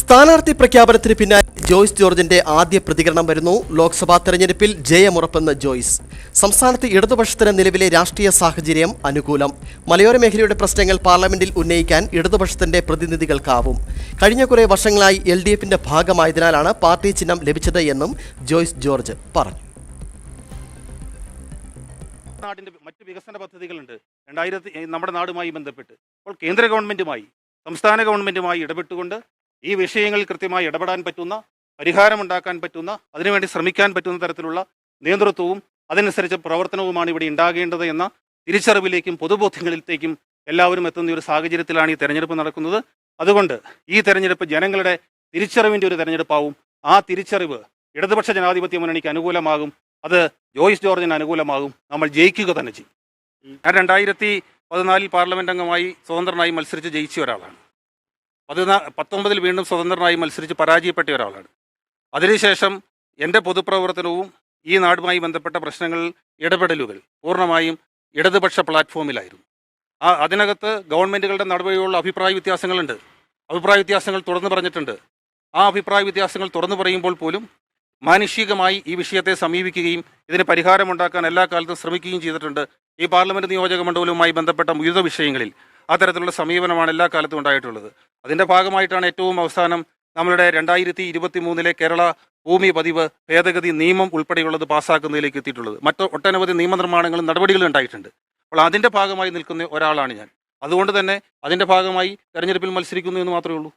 സ്ഥാനാർത്ഥി പ്രഖ്യാപനത്തിന് പിന്നാലെ ജോയ്സ് ജോർജിന്റെ ആദ്യ പ്രതികരണം വരുന്നു. ലോക്സഭാ തെരഞ്ഞെടുപ്പിൽ ജയമുറപ്പെന്ന് ജോയ്സ്. സംസ്ഥാനത്ത് ഇടതുപക്ഷത്തിന് നിലവിലെ രാഷ്ട്രീയ സാഹചര്യം അനുകൂലം. മലയോര മേഖലയുടെ പ്രശ്നങ്ങൾ പാർലമെന്റിൽ ഉന്നയിക്കാൻ ഇടതുപക്ഷത്തിന്റെ പ്രതിനിധികൾക്കാവും. കഴിഞ്ഞ കുറെ വർഷങ്ങളായി എൽ ഡി എഫിന്റെ ഭാഗമായതിനാലാണ് പാർട്ടി ചിഹ്നം ലഭിച്ചത് എന്നും ജോയ്സ് ജോർജ് പറഞ്ഞു. നാടിന്റെ മറ്റ് വികസന പദ്ധതികളുണ്ട്. രണ്ടായിരത്തി നമ്മുടെ നാടുമായി ബന്ധപ്പെട്ട്. അപ്പോൾ കേന്ദ്ര ഗവൺമെന്റുമായി സംസ്ഥാന ഗവൺമെന്റുമായി ഇടപെട്ടുകൊണ്ട് ഈ വിഷയങ്ങളിൽ കൃത്യമായി ഇടപെടാൻ പറ്റുന്ന പരിഹാരമുണ്ടാക്കാൻ പറ്റുന്ന അതിനുവേണ്ടി ശ്രമിക്കാൻ പറ്റുന്ന തരത്തിലുള്ള നേതൃത്വവും അതനുസരിച്ച് പ്രവർത്തനവുമാണ് ഇവിടെ ഉണ്ടാകേണ്ടത് എന്ന തിരിച്ചറിവിലേക്കും പൊതുബോധ്യങ്ങളിലേക്കും എല്ലാവരും എത്തുന്ന ഒരു സാഹചര്യത്തിലാണ് ഈ തെരഞ്ഞെടുപ്പ് നടക്കുന്നത്. അതുകൊണ്ട് ഈ തെരഞ്ഞെടുപ്പ് ജനങ്ങളുടെ തിരിച്ചറിവിന്റെ ഒരു തെരഞ്ഞെടുപ്പാവും. ആ തിരിച്ചറിവ് ഇടതുപക്ഷ ജനാധിപത്യ മുന്നണിക്ക് അനുകൂലമാകും. അത് ജോയിസ് ജോർജിന് അനുകൂലമാകും. നമ്മൾ ജയിക്കുക തന്നെ ചെയ്യും. ഞാൻ രണ്ടായിരത്തി പതിനാലിൽ പാർലമെന്റ് അംഗമായി സ്വതന്ത്രനായി മത്സരിച്ച് ജയിച്ച ഒരാളാണ്. പതിനാ പത്തൊമ്പതിൽ വീണ്ടും സ്വതന്ത്രനായി മത്സരിച്ച് പരാജയപ്പെട്ട ഒരാളാണ്. അതിനുശേഷം എന്റെ പൊതുപ്രവർത്തനവും ഈ നാടുമായി ബന്ധപ്പെട്ട പ്രശ്നങ്ങളിൽ ഇടപെടലുകൾ പൂർണമായും ഇടതുപക്ഷ പ്ലാറ്റ്ഫോമിലായിരുന്നു. ആ അതിനകത്ത് ഗവൺമെന്റുകളുടെ നടപടിയുള്ള അഭിപ്രായ വ്യത്യാസങ്ങളുണ്ട്. അഭിപ്രായ വ്യത്യാസങ്ങൾ തുറന്നു പറഞ്ഞിട്ടുണ്ട്. ആ അഭിപ്രായ വ്യത്യാസങ്ങൾ തുറന്നു പറയുമ്പോൾ പോലും മാനുഷികമായി ഈ വിഷയത്തെ സമീപിക്കുകയും ഇതിന് പരിഹാരമുണ്ടാക്കാൻ എല്ലാ കാലത്തും ശ്രമിക്കുകയും ചെയ്തിട്ടുണ്ട് ഈ പാർലമെന്റ് നിയോജക മണ്ഡലവുമായി ബന്ധപ്പെട്ട വിവിധ വിഷയങ്ങളിൽ. അത്തരത്തിലുള്ള സമീപനമാണ് എല്ലാ കാലത്തും ഉണ്ടായിട്ടുള്ളത്. അതിന്റെ ഭാഗമായിട്ടാണ് ഏറ്റവും അവസാനം നമ്മളുടെ രണ്ടായിരത്തി ഇരുപത്തി മൂന്നിലെ കേരള ഭൂമി പതിവ് ഭേദഗതി നിയമം ഉൾപ്പെടെയുള്ളത് പാസ്സാക്കുന്നതിലേക്ക് എത്തിയിട്ടുള്ളത്. മറ്റ് ഒട്ടനവധി നിയമനിർമ്മാണങ്ങളും നടപടികളും ഉണ്ടായിട്ടുണ്ട്. അപ്പോൾ അതിന്റെ ഭാഗമായി നിൽക്കുന്ന ഒരാളാണ് ഞാൻ. അതുകൊണ്ട് തന്നെ അതിന്റെ ഭാഗമായി തെരഞ്ഞെടുപ്പിൽ മത്സരിക്കുന്നു എന്ന് മാത്രമേ ഉള്ളൂ.